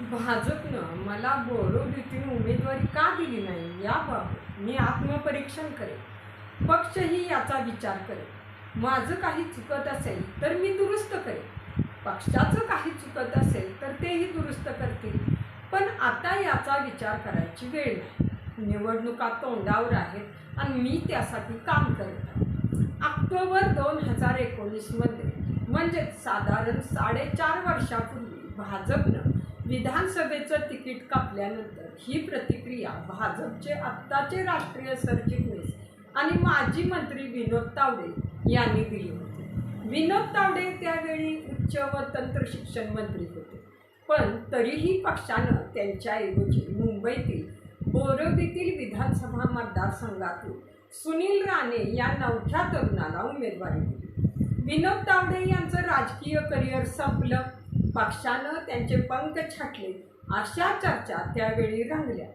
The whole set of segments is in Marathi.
भाजपनं मला बोरोलीतून उमेदवारी का दिली नाही याबाबत मी आत्मपरीक्षण करेन. पक्षही याचा विचार करेल. माझं काही चुकत असेल तर मी दुरुस्त करेन. पक्षाचं काही चुकत असेल तर तेही दुरुस्त करतील. पण आता याचा विचार करायची वेळ नाही. निवडणुका तोंडावर आहेत आणि मी त्यासाठी काम करत आहे. ऑक्टोबर दोन हजार एकोणीसमध्ये म्हणजेच साधारण साडेचार वर्षापूर्वी भाजपनं विधानसभेचं तिकीट कापल्यानंतर ही प्रतिक्रिया भाजपचे आत्ताचे राष्ट्रीय सरचिटणीस आणि माजी मंत्री विनोद तावडे यांनी दिली होती. विनोद तावडे त्यावेळी उच्च व तंत्र शिक्षण मंत्री होते. पण तरीही पक्षानं त्यांच्याऐवजी मुंबईतील बोरवलीतील विधानसभा मतदारसंघातून सुनील राणे या नवख्या तरुणाला उमेदवारी दिली. विनोद तावडे यांचं राजकीय करिअर संपलं. पक्षानं त्यांचे पंख छाटले. अशा चर्चा त्यावेळी रंगल्या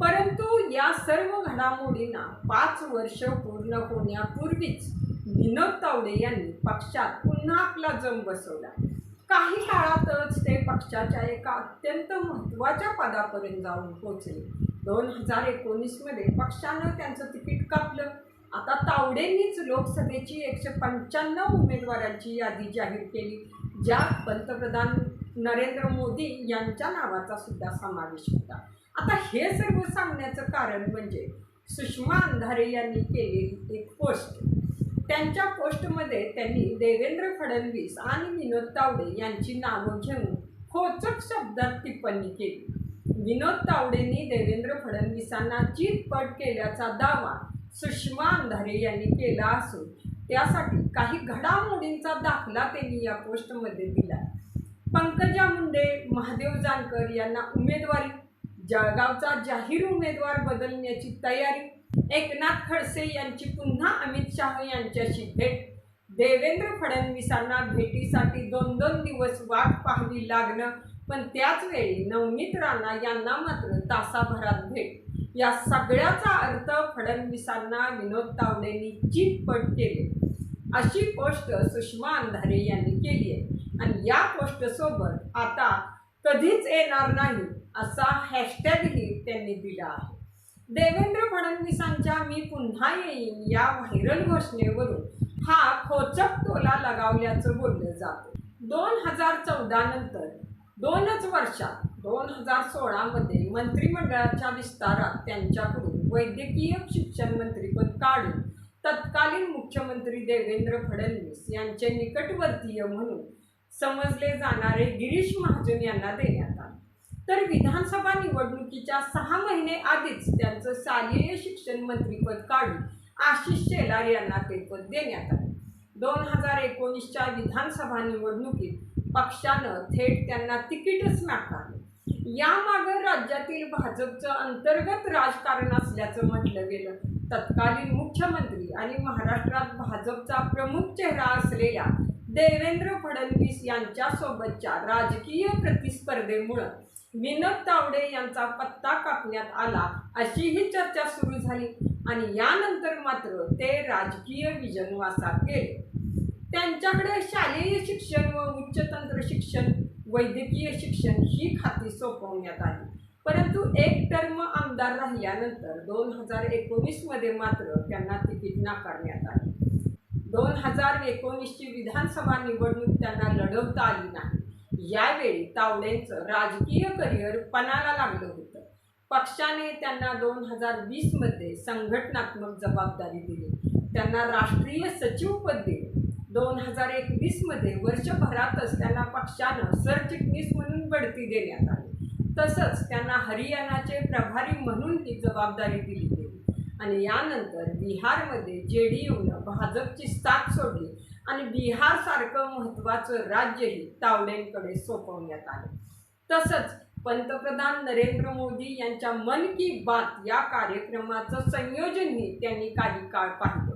परंतु या सर्व घडामोडींना पाच वर्ष पूर्ण होण्यापूर्वीच विनोद तावडे यांनी पक्षात पुन्हा आपला जम बसवला. काही काळातच ते पक्षाच्या एका अत्यंत महत्त्वाच्या पदापर्यंत जाऊन पोचले दोन हजार एकोणीसमध्ये पक्षानं त्यांचं तिकीट कापलं. आता तावडेंनीच लोकसभेची एकशे पंच्याण्णव उमेदवारांची यादी जाहीर केली ज्यात पंतप्रधान नरेंद्र मोदी यांच्या नावाचा सुद्धा समावेश होता. आता हे सर्व सांगण्याचं कारण म्हणजे सुषमा अंधारे यांनी केलेली एक पोस्ट. त्यांच्या पोस्टमध्ये त्यांनी देवेंद्र फडणवीस आणि विनोद तावडे यांची नावं घेऊन खोचक शब्दात टिप्पणी केली. विनोद तावडेंनी देवेंद्र फडणवीसांना चितपट केल्याचा दावा सुषमा अंधारे यांनी केला असून त्यासाठी काही घडामोडींचा दाखला त्यांनी या पोस्टमध्ये दिला. पंकजा मुंडे महादेव जानकर यांना उमेदवारी जळगावचा जाहीर उमेदवार बदलण्याची तयारी एकनाथ खडसे यांची पुन्हा अमित शाह यांच्याशी भेट देवेंद्र फडणवीसांना भेटीसाठी दोन दोन दिवस वाट पाहावी लागणं पण त्याच वेळी नवनीत राणा यांना मात्र तासाभरात भेट. या सगळ्याचा अर्थ फडणवीसांना विनोद तावडेंनी चितपट केले. अशी पोस्ट सुषमा अंधारे यांनी केली आहे. आणि या पोस्टसोबत आता कधीच येणार नाही असा हॅशटॅगही त्यांनी दिला आहे. देवेंद्र फडणवीसांच्या मी पुन्हा येईन या व्हायरल घोषणेवरून हा खोचक टोला लगावल्याचं बोललं जातं. दोन हजार चौदा नंतर दोनच वर्षात दोन हजार सोळामध्ये मंत्रिमंडळाच्या विस्तारात त्यांच्याकडून वैद्यकीय शिक्षण मंत्रीपद काढून तत्कालीन मुख्यमंत्री देवेंद्र फडणवीस यांचे निकटवर्तीय म्हणून समजले जाणारे गिरीश महाजन यांना देण्यात आले. तर विधानसभा निवडणुकीच्या सहा महिने आधीच त्यांचं शालेय शिक्षण मंत्रीपद काढून आशिष शेलार यांना ते पद देण्यात आले. दोन हजार एकोणीसच्या विधानसभा निवडणुकीत पक्षानं थेट त्यांना तिकीटच नाकारले. यामागं राज्यातील भाजपचं अंतर्गत राजकारण असल्याचं म्हटलं गेलं. तत्कालीन मुख्यमंत्री आणि महाराष्ट्रात भाजपचा प्रमुख चेहरा असलेल्या देवेंद्र फडणवीस यांच्यासोबतच्या राजकीय प्रतिस्पर्धेमुळं विनोद तावडे यांचा पत्ता कापण्यात आला अशीही चर्चा सुरू झाली आणि यानंतर मात्र ते राजकीय विजनवासात गेले. त्यांच्याकडे शालेय शिक्षण व उच्च तंत्र शिक्षण वैद्यकीय शिक्षण ही खाती सोपवण्यात आली. परंतु एक टर्म आमदार राहिल्यानंतर दोन हजार एकोणीसमध्ये मात्र त्यांना तिकीट नाकारण्यात आले. दोन हजार एकोणीसची विधानसभा निवडणूक त्यांना लढवता आली नाही. यावेळी तावडेंचं राजकीय करिअर पणाला लागलं होतं. पक्षाने त्यांना दोन हजार वीसमध्ये संघटनात्मक जबाबदारी दिली. त्यांना राष्ट्रीय सचिवपद दिले. दोन हजार एकवीसमध्ये वर्षभरातच त्यांना पक्षानं सरचिटणीस म्हणून बढती देण्यात आली. तसंच त्यांना हरियाणाचे प्रभारी म्हणून ही जबाबदारी दिली गेली. आणि यानंतर बिहारमध्ये जे डी यूनं भाजपची साथ सोडली आणि बिहारसारखं महत्त्वाचं राज्यही तावडेंकडे सोपवण्यात आले. तसंच पंतप्रधान नरेंद्र मोदी यांच्या मन की बात या कार्यक्रमाचं संयोजनही त्यांनी काही काळ पाहिलं.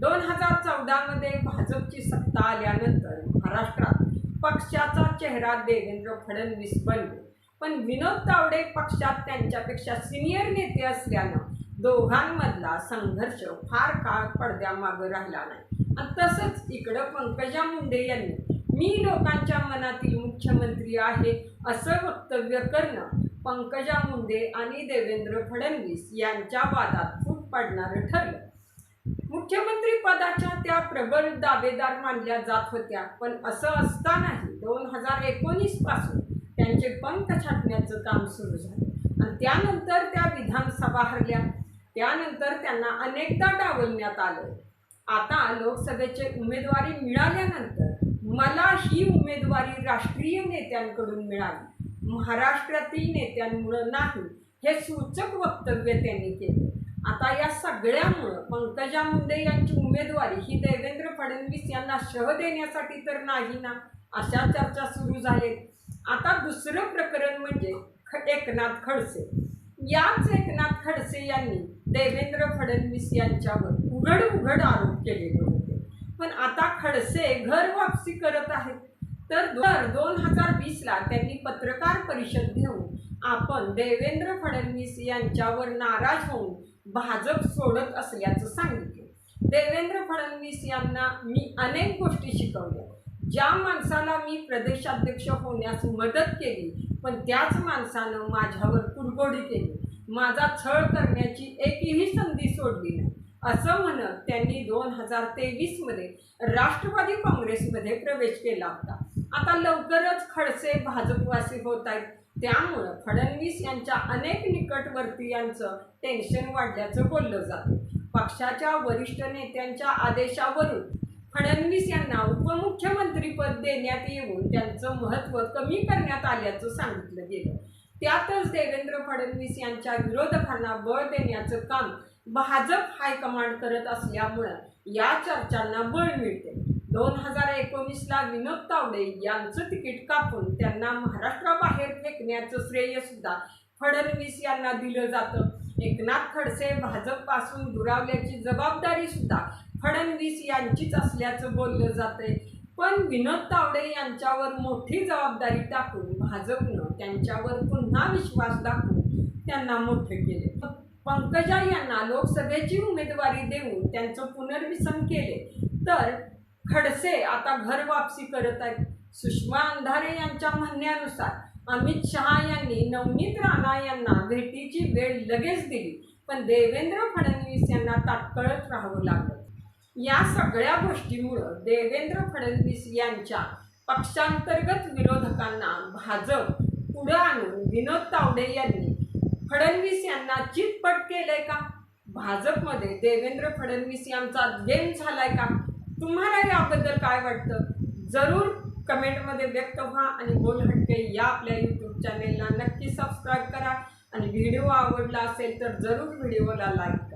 दोन हजार चौदामध्ये भाजपची सत्ता आल्यानंतर महाराष्ट्रात पक्षाचा चेहरा देवेंद्र फडणवीस बनले. पण विनोद तावडे पक्षात त्यांच्यापेक्षा सिनियर नेते असल्यानं दोघांमधला संघर्ष फार काळ पडद्यामागं राहिला नाही. आणि तसंच इकडं पंकजा मुंडे यांनी मी लोकांच्या मनातील मुख्यमंत्री आहे असं वक्तव्य करणं पंकजा मुंडे आणि देवेंद्र फडणवीस यांच्या वादात फूट पाडणारं ठरलं. मुख्यमंत्री पदाच्या त्या प्रबळ दावेदार मानल्या जात होत्या. पण असं असतानाही दोन हजार एकोणीसपासून त्यांचे पंख छाटण्याचं काम सुरू झालं. आणि त्यानंतर त्या विधानसभा हरल्या. त्यानंतर त्यांना अनेकदा डावलण्यात आलं. आता लोकसभेचे उमेदवारी मिळाल्यानंतर मला ही उमेदवारी राष्ट्रीय नेत्यांकडून मिळाली. महाराष्ट्रातील नेत्यांमुळं नाही हे सूचक वक्तव्य त्यांनी केलं. आता या सगळ्यामुळं पंकजा मुंडे यांची उमेदवारी ही देवेंद्र फडणवीस यांना शह देण्यासाठी तर नाही ना अशा चर्चा सुरू झालेत. आता दुसरं प्रकरण म्हणजे ख एकनाथ खडसे. याच एकनाथ खडसे यांनी देवेंद्र फडणवीस यांच्यावर उघड उघड आरोप केलेले होते. पण आता खडसे घर वापसी करत आहेत. तर दर दोन हजार वीसला त्यांनी पत्रकार परिषद घेऊन आपण देवेंद्र फडणवीस यांच्यावर नाराज होऊन भाजप सोडत असल्याचं सांगितलं. देवेंद्र फडणवीस यांना मी अनेक गोष्टी शिकवल्या. ज्या माणसाला मी प्रदेशाध्यक्ष होण्यास मदत केली पण त्याच माणसानं माझ्यावर कुरगोडी केली. माझा छळ करण्याची एकही संधी सोडली नाही. असं म्हणत त्यांनी दोन हजार तेवीसमध्ये राष्ट्रवादी काँग्रेसमध्ये प्रवेश केला होता. आता लवकरच खडसे भाजपवासी होत आहेत. त्यामुळं फडणवीस यांच्या अनेक निकटवर्तीयांचं टेन्शन वाढल्याचं बोललं जातं. पक्षाच्या वरिष्ठ नेत्यांच्या आदेशावरून फडणवीस यांना उपमुख्यमंत्रीपद देण्यात येऊन त्यांचं महत्त्व कमी करण्यात आल्याचं सांगितलं गेलं. त्यातच देवेंद्र फडणवीस यांच्या विरोधकांना बळ देण्याचं काम भाजप हायकमांड करत असल्यामुळं या चर्चांना बळ मिळते दोन हजार एकोणीसला विनोद तावडे यांचं तिकीट कापून त्यांना महाराष्ट्राबाहेर फेकण्याचं श्रेय सुद्धा फडणवीस यांना दिलं जातं. एकनाथ खडसे भाजपपासून दुरावल्याची जबाबदारी सुद्धा फडणवीस यांचीच असल्याचं बोललं जातंय. पण विनोद तावडे यांच्यावर मोठी जबाबदारी टाकून भाजपनं त्यांच्यावर पुन्हा विश्वास दाखवून त्यांना मोठे केले. पंकजा यांना लोकसभेची उमेदवारी देऊन त्यांचं पुनर्विसन केले. तर खडसे आता घर वापसी करत आहेत. सुषमा अंधारे यांच्या म्हणण्यानुसार अमित शहा यांनी नवनीत राणा यांना भेटीची वेळ लगेच दिली पण देवेंद्र फडणवीस यांना ताटकळत राहावं लागलं. या सगळ्या गोष्टीमुळं देवेंद्र फडणवीस यांच्या पक्षांतर्गत विरोधकांना भाजप पुढं आणून विनोद तावडे यांनी फडणवीस यांना चितपट केलंय का? भाजपमध्ये देवेंद्र फडणवीस यांचा गेम झालाय का? तुम्हाला याबद्दल काय वाटतं? जरूर कमेंटमध्ये व्यक्त व्हा आणि बोल हटके या आपल्या यूट्यूब चॅनेलला नक्की सबस्क्राईब करा. आणि व्हिडिओ आवडला असेल तर जरूर व्हिडिओला लाईक करा.